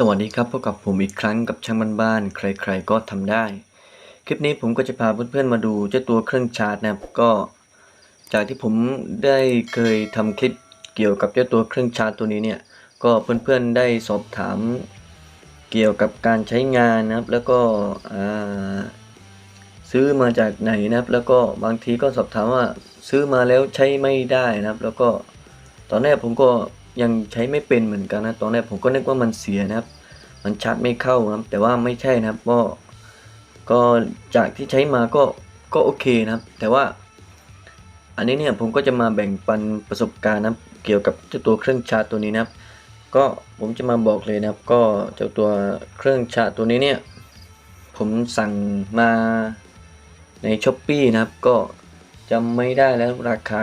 สวัสดีครับพบกับผมอีกครั้งกับช่างบ้านๆใครๆก็ทำได้ คลิปนี้ผมก็จะพาเพื่อนๆมาดูเจ้าตัวเครื่องชาร์จนะครับก็จากที่ผมได้เคยทำคลิปเกี่ยวกับเจ้าตัวเครื่องชาร์จตัวนี้เนี่ยก็เพื่อนๆได้สอบถามเกี่ยวกับการใช้งานนะครับ แล้วก็ซื้อมาจากไหนนะครับ แล้วก็บางทีก็สอบถามว่าซื้อมาแล้วใช้ไม่ได้นะครับ แล้วก็ตอนแรกผมก็ ยังใช้ไม่เป็นเหมือนกันนะตอนแรกผมก็นึกว่ามันเสียนะครับ มันชาร์จไม่เข้านะครับ แต่ว่าไม่ใช่นะครับก็ก็จากที่ใช้มาก็ก็โอเคนะครับ แต่ว่า อันนี้เนี่ยผมก็จะมาแบ่งปันประสบการณ์นะเกี่ยวกับเจ้าตัวเครื่องชาร์จตัวนี้นะครับ ก็ผมจะมาบอกเลยนะครับ ก็เจ้าตัวเครื่องชาร์จตัวนี้เนี่ยผมสั่งมาในช้อปปีนะครับ ก็จำไม่ได้แล้วราคา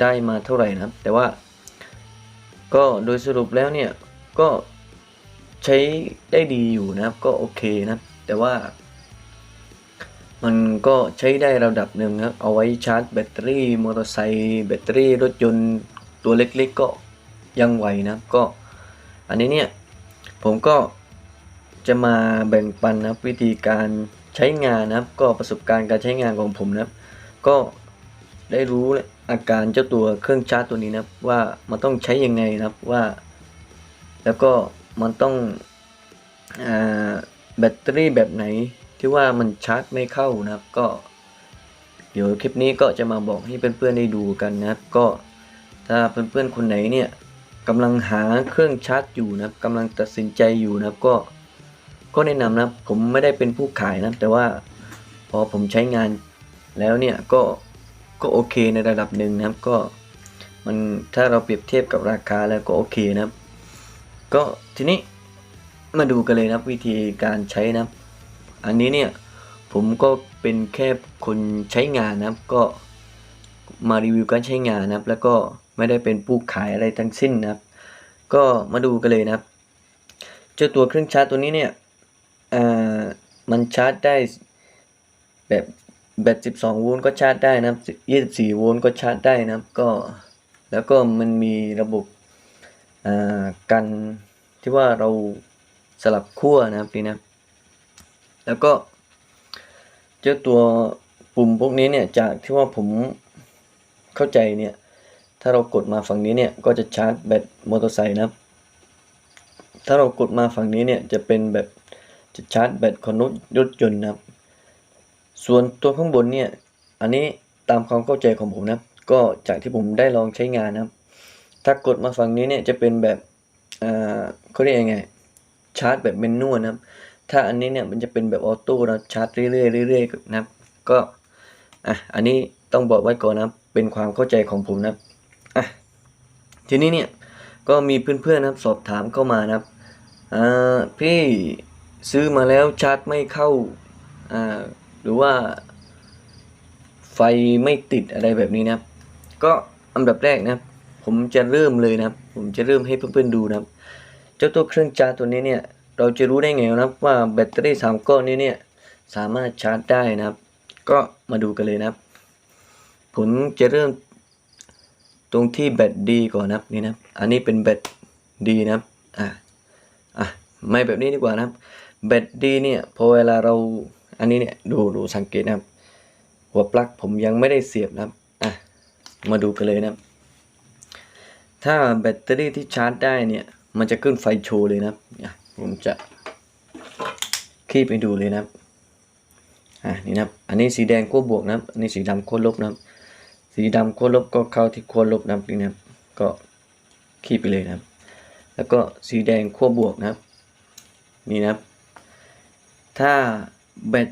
ได้มาเท่าไหร่นะครับ แต่ว่า ก็โดยสรุปแล้วเนี่ยก็ใช้ได้ดีอยู่นะครับก็โอเคนะแต่ว่า มันก็ใช้ได้ระดับหนึ่งครับเอาไว้ชาร์จแบตเตอรี่มอเตอร์ไซค์แบตเตอรี่รถยนต์ตัวเล็กๆก็ยังไหวนะก็อันนี้เนี่ยผมก็จะมาแบ่งปันนะวิธีการใช้งานนะครับ ก็ประสบการณ์การใช้งานของผมนะครับ ก็ได้รู้ อาการเจ้าตัวเครื่องชาร์จตัวนี้นะครับว่ามันต้องใช้ยังไงนะครับว่า แล้วก็มันต้องอแบตเตอรี่แบบไหนที่ว่ามันชาร์จไม่เข้านะครับ ก็ เดี๋ยวคลิปนี้ก็จะมาบอกให้เพื่อนๆได้ดูกันนะครับ ก็ถ้าเพื่อนๆคนไหนเนี่ยกำลังหาเครื่องชาร์จอยู่นะครับกำลังตัดสินใจอยู่นะครับก็ก็แนะนำนะผมไม่ได้เป็นผู้ขายนะแต่ว่าพอผมใช้งานแล้วเนี่ยก็ ก็โอเคในระดับหนึ่งนะครับก็มันถ้าเราเปรียบเทียบกับราคาแล้วก็โอเคนะครับ ก็ทีนี้มาดูกันเลยนะครับวิธีการใช้นะครับ อันนี้เนี่ยผมก็เป็นแค่คนใช้งานนะครับ ก็มารีวิวการใช้งานนะครับ แล้วก็ไม่ได้เป็นผู้ขายอะไรทั้งสิ้นนะครับ ก็มาดูกันเลยนะครับ เจ้าตัวเครื่องชาร์จตัวนี้เนี่ยมันชาร์จได้แบบ แบต 12 โวลต์ก็ชาร์จได้นะครับ 24 โวลต์ก็ชาร์จได้นะครับ ก็แล้วก็มันมีระบบอ่ากันที่ว่าเราสลับขั้วนะครับนี่นะ แล้วก็เจ้าตัวปุ่มพวกนี้เนี่ยจากที่ว่าผมเข้าใจเนี่ย ถ้าเรากดมาฝั่งนี้เนี่ยก็จะชาร์จแบตมอเตอร์ไซค์นะครับ ถ้าเรากดมาฝั่งนี้เนี่ยจะเป็นแบบจะชาร์จแบตของรถรถยนต์นะครับ ส่วนตัวข้างบนเนี่ย อันนี้ตามความเข้าใจของผมนะก็จากที่ผมได้ลองใช้งานนะถ้ากดมาฝั่งนี้เนี่ยจะเป็นแบบอ่าเขาเรียกยังไง ชาร์จแบบเมนนวลนะถ้าอันนี้เนี่ยมันจะเป็นแบบออโต้นะชาร์จเรื่อยๆเรื่อยๆนะก็อะอันนี้ต้องบอกไว้ก่อนนะเป็นความเข้าใจของผมนะอะทีนี้เนี่ยก็มีเพื่อนๆนะครับสอบถามเข้ามานะครับอ่าพี่ซื้อมาแล้วชาร์จไม่เข้าอ่า หรือว่า ไฟไม่ติดอะไรแบบนี้นะครับ ก็อันดับแรกนะครับ ผมจะเริ่มเลยนะครับ ผมจะเริ่มให้เพื่อนๆดูนะครับ เจ้าตัวเครื่องชาร์จตัวนี้เนี่ย เราจะรู้ได้ไงนะครับว่าแบตเตอรี่สามก้อนนี้เนี่ยสามารถชาร์จได้นะครับ ก็มาดูกันเลยนะครับ ผมจะเริ่มตรงที่แบตดีก่อนนะครับนี่นะอันนี้เป็นแบตดีนะครับอะอะไม่แบบนี้ดีกว่านะครับแบตดีเนี่ยพอเวลาเรา อันนี้เนี่ยดูดูสังเกตนะครับ หัวปลั๊กผมยังไม่ได้เสียบนะครับอะมาดูกันเลยนะครับ ถ้าแบตเตอรี่ที่ชาร์จได้เนี่ย มันจะขึ้นไฟโชว์เลยนะครับผมจะคีบไปดูเลยนะครับอะนี่นะครับ อันนี้สีแดงขั้วบวกนะครับ อันนี้สีดำขั้วลบนะครับ สีดำขั้วลบก็เข้าที่ขั้วลบนะครับนี่นะครับ ก็คีบไปเลยนะครับ แล้วก็สีแดงขั้วบวกนะครับ นี่นะครับ ถ้า แบต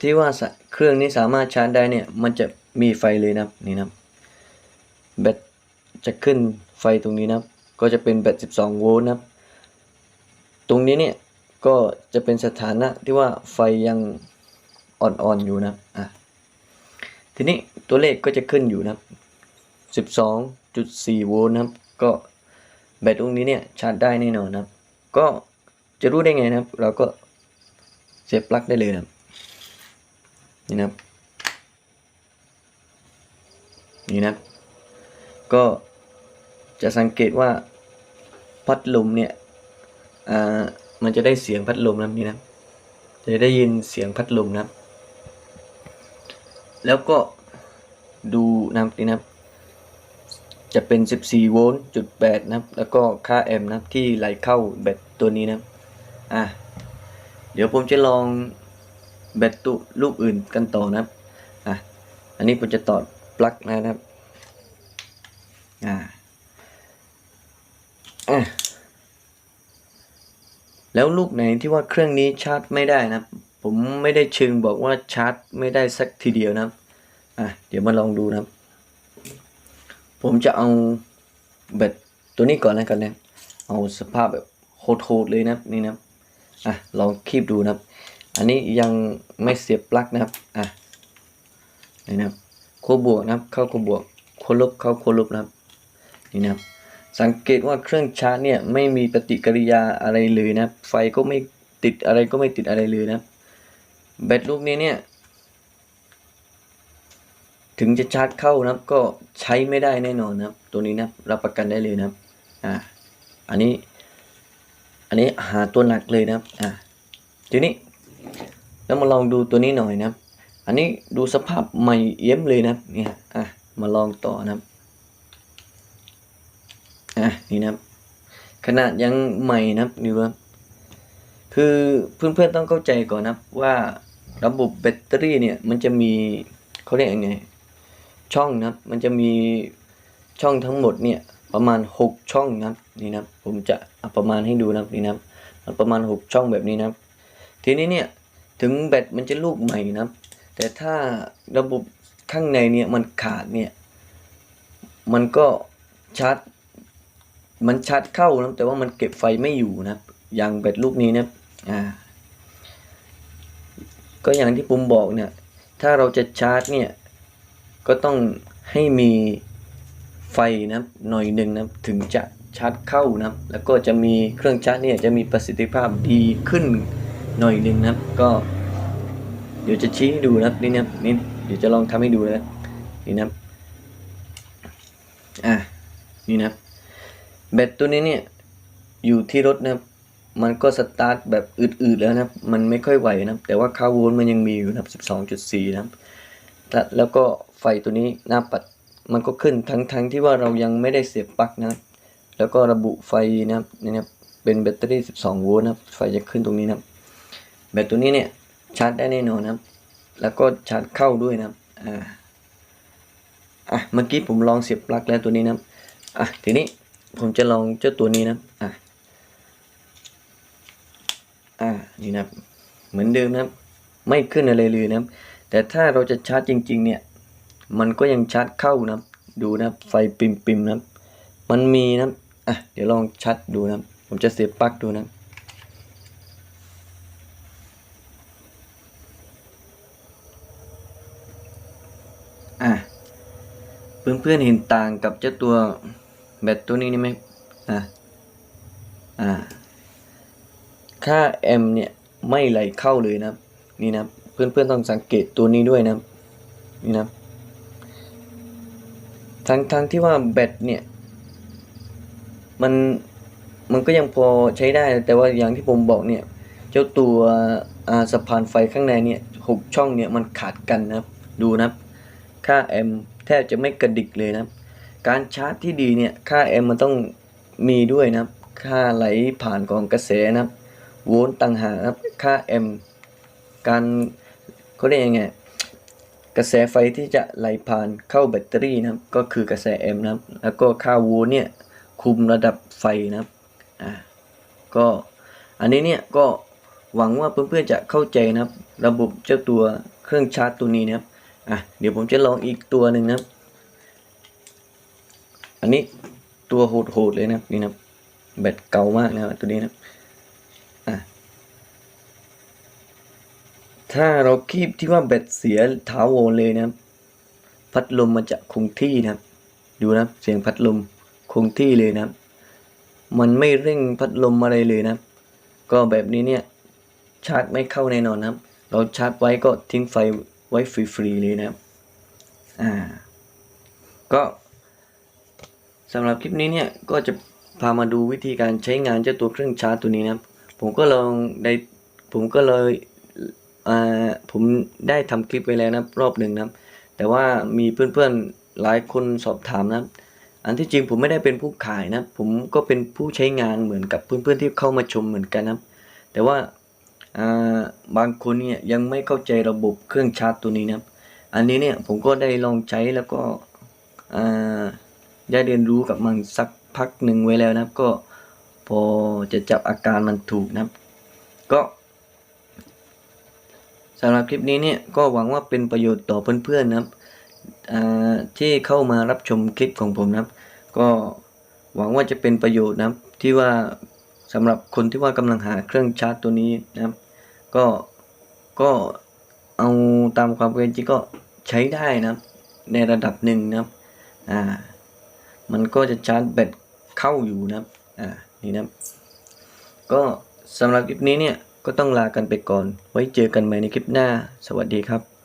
ที่ว่าเครื่องนี้สามารถชาร์จได้เนี่ย มันจะมีไฟเลยนะนี่นะแบตจะขึ้นไฟตรงนี้นะก็จะเป็นแบต 12 โวลต์นะตรงนี้เนี่ยก็จะเป็นสถานะที่ว่าไฟยังอ่อนๆอยู่นะอะทีนี้ตัวเลขก็จะขึ้นอยู่นะ12.4 โวลต์นะครับ ก็แบตตรงนี้เนี่ยชาร์จได้แน่นอนนะครับ ก็จะรู้ได้ไงนะครับ เราก็ เสียบปลั๊กได้เลยนะนี่นะนี่นะก็จะสังเกตว่าพัดลมเนี่ยอ่ามันจะได้เสียงพัดลมนะนี่นะจะได้ยินเสียงพัดลมนะแล้วก็ดูนะนี่นะจะเป็น 14 โวลต์จุด8นะครับ แล้วก็ค่าแอมป์นะครับที่ไหลเข้าแบตตัวนี้นะอะ เดี๋ยวผมจะลองแบตตุลูกอื่นกันต่อนะครับอะอันนี้ผมจะต่อปลั๊กนะครับอ่าอะแล้วลูกไหนที่ว่าเครื่องนี้ชาร์จไม่ได้นะผมไม่ได้เชิงบอกว่าชาร์จไม่ได้สักทีเดียวนะครับอะเดี๋ยวมาลองดูนะครับผมจะเอาแบตตัวนี้ก่อนแล้วกันนะเอาสภาพแบบโหดๆเลยนะนี่นะ อะลองคีบดูนะครับ อันนี้ยังไม่เสียบปลั๊กนะครับอะนี่นะครับขั้วบวกนะครับ เข้าขั้วบวกขั้วลบเข้าขั้วลบนะครับนี่นะครับ สังเกตว่าเครื่องชาร์จเนี่ยไม่มีปฏิกิริยาอะไรเลยนะครับ ไฟก็ไม่ติดอะไรก็ไม่ติดอะไรเลยนะครับ แบตลูกนี้เนี่ยถึงจะชาร์จเข้านะครับก็ใช้ไม่ได้แน่นอนนะครับ ตัวนี้นะครับรับประกันได้เลยนะครับอ่าอันนี้ อันนี้หาตัวหนักเลยนะครับอ่าทีนี้แล้วมาลองดูตัวนี้หน่อยนะครับ อันนี้ดูสภาพใหม่เอี่ยมเลยนะครับเนี่ยอะมาลองต่อนะครับอะนี่นะครับ ขนาดยังใหม่นะครับดูครับคือเพื่อนๆต้องเข้าใจก่อนนะครับว่าระบบแบตเตอรี่เนี่ยมันจะมีเขาเรียกยังไงช่องนะครับ มันจะมีช่องทั้งหมดเนี่ย ประมาณ 6 ช่องนะครับนี่นะผมจะประมาณให้ดูนะครับนี่นะประมาณ 6 ช่องแบบนี้นะทีนี้เนี่ยถึงแบตมันจะลูกใหม่นะแต่ถ้าระบบข้างในเนี่ยมันขาดเนี่ยมันก็ชาร์จมันชาร์จเข้านะแต่ว่ามันเก็บไฟไม่อยู่นะอย่างแบตลูกนี้นะอ่าก็อย่างที่ผมบอกเนี่ยถ้าเราจะชาร์จเนี่ยก็ต้องให้มี ไฟนะครับหน่อยหนึ่งนะครับถึงจะชาร์จเข้านะครับแล้วก็จะมีเครื่องชาร์จเนี่ยจะมีประสิทธิภาพดีขึ้นหน่อยหนึ่งนะครับก็เดี๋ยวจะชี้ให้ดูนะครับนี่นะนี่เดี๋ยวจะลองทำให้ดูนะนี่นะอะนี่นะแบตตัวนี้เนี่ยอยู่ที่รถนะครับมันก็สตาร์ทแบบอืดๆแล้วนะมันไม่ค่อยไหวนะแต่ว่าค่าโวลต์มันยังมีอยู่นะครับ12.4นะครับแต่แล้วก็ไฟตัวนี้หน้าปัด มันก็ขึ้นทั้งทั้งที่ว่าเรายังไม่ได้เสียบปลั๊กนะแล้วก็ระบุไฟนะครับนี่นะเป็นแบตเตอรี่ 12 โวลต์นะครับไฟจะขึ้นตรงนี้นะครับแบตตัวนี้เนี่ยชาร์จได้แน่นอนนะครับ แล้วก็ชาร์จเข้าด้วยนะครับอ่าอะเมื่อกี้ผมลองเสียบปลั๊กแล้วตัวนี้นะครับอะทีนี้ผมจะลองเจ้าตัวนี้นะอะอ่านี่นะครับเหมือนเดิมนะครับ ไม่ขึ้นอะไรเลยนะครับ แต่ถ้าเราจะชาร์จจริง ๆ เนี่ย มันก็ยังชาร์จเข้านะครับดูนะครับไฟปิมปิมนะครับมันมีนะครับอะเดี๋ยวลองชาร์จดูนะครับผมจะเสียบปลั๊กดูนะครับอะเพื่อนๆเห็นต่างกับเจ้าตัวแบตตัวนี้นี่ไหมอะอ่าค่าแอมเนี่ยไม่ไหลเข้าเลยนะครับนี่นะเพื่อนๆต้องสังเกตตัวนี้ด้วยนะครับนี่นะ ทั้งทั้งที่ว่าแบตเนี่ย มันมันก็ยังพอใช้ได้ แต่ว่าอย่างที่ผมบอกเนี่ย เจ้าตัวอ่าสะพานไฟข้างในเนี่ยหกช่องเนี่ยมันขาดกันนะครับ ดูนะครับ ค่าแอมแทบจะไม่กระดิกเลยนะครับ การชาร์จที่ดีเนี่ย ค่าแอมมันต้องมีด้วยนะครับ ค่าไหลผ่านของกระแสนะครับ โวลต์ต่างหากนะครับ ค่าแอม การเขาเรียกยังไง กระแสไฟที่จะไหลผ่านเข้าแบตเตอรี่นะครับ ก็คือกระแสแอมป์นะครับ แล้วก็ค่าโวลต์เนี่ยคุมระดับไฟนะครับอ่าก็อันนี้เนี่ยก็หวังว่าเพื่อนๆจะเข้าใจนะครับ ระบบเจ้าตัวเครื่องชาร์จตัวนี้นะครับอะเดี๋ยวผมจะลองอีกตัวหนึ่งนะครับ อันนี้ตัวโหดๆเลยนะครับนี่นะครับแบตเก่ามากนะครับตัวนี้นะครับ อะ ถ้าเราคีบที่ว่าแบตเสียถาวรเลยนะครับ พัดลมมันจะคงที่นะครับ ดูนะเสียงพัดลมคงที่เลยนะครับ มันไม่เร่งพัดลมอะไรเลยนะครับ ก็แบบนี้เนี่ยชาร์จไม่เข้าแน่นอนนะครับ เราชาร์จไว้ก็ทิ้งไฟไว้ฟรีๆเลยนะครับ อ่า ก็สำหรับคลิปนี้เนี่ยก็จะพามาดูวิธีการใช้งานเจ้าตัวเครื่องชาร์จตัวนี้นะครับ ผมก็ลองได้ผมก็เลย ผมได้ทำคลิปไว้แล้วนะรอบหนึ่งนะแต่ว่ามีเพื่อนๆหลายคนสอบถามนะอันที่จริงผมไม่ได้เป็นผู้ขายนะผมก็เป็นผู้ใช้งานเหมือนกับเพื่อนๆที่เข้ามาชมเหมือนกันนะแต่ว่าอ่าบางคนเนี่ยยังไม่เข้าใจระบบเครื่องชาร์จตัวนี้นะอันนี้เนี่ยผมก็ได้ลองใช้แล้วก็อ่าได้เรียนรู้กับมันสักพักหนึ่งไว้แล้วนะก็พอจะจับอาการมันถูกนะก็ สำหรับคลิปนี้เนี่ยก็หวังว่าเป็นประโยชน์ต่อเพื่อนๆนะครับที่เข้ามารับชมคลิปของผมนะครับ ก็หวังว่าจะเป็นประโยชน์นะครับที่ว่าสำหรับคนที่ว่ากำลังหาเครื่องชาร์จตัวนี้นะครับ ก็ก็เอาตามความเป็นจริงก็ใช้ได้นะครับ ในระดับหนึ่งนะครับอ่ามันก็จะชาร์จแบตเข้าอยู่นะครับอ่านี่นะครับ ก็สำหรับคลิปนี้เนี่ย ก็ต้องลากันไปก่อน ไว้เจอกันใหม่ในคลิปหน้า สวัสดีครับ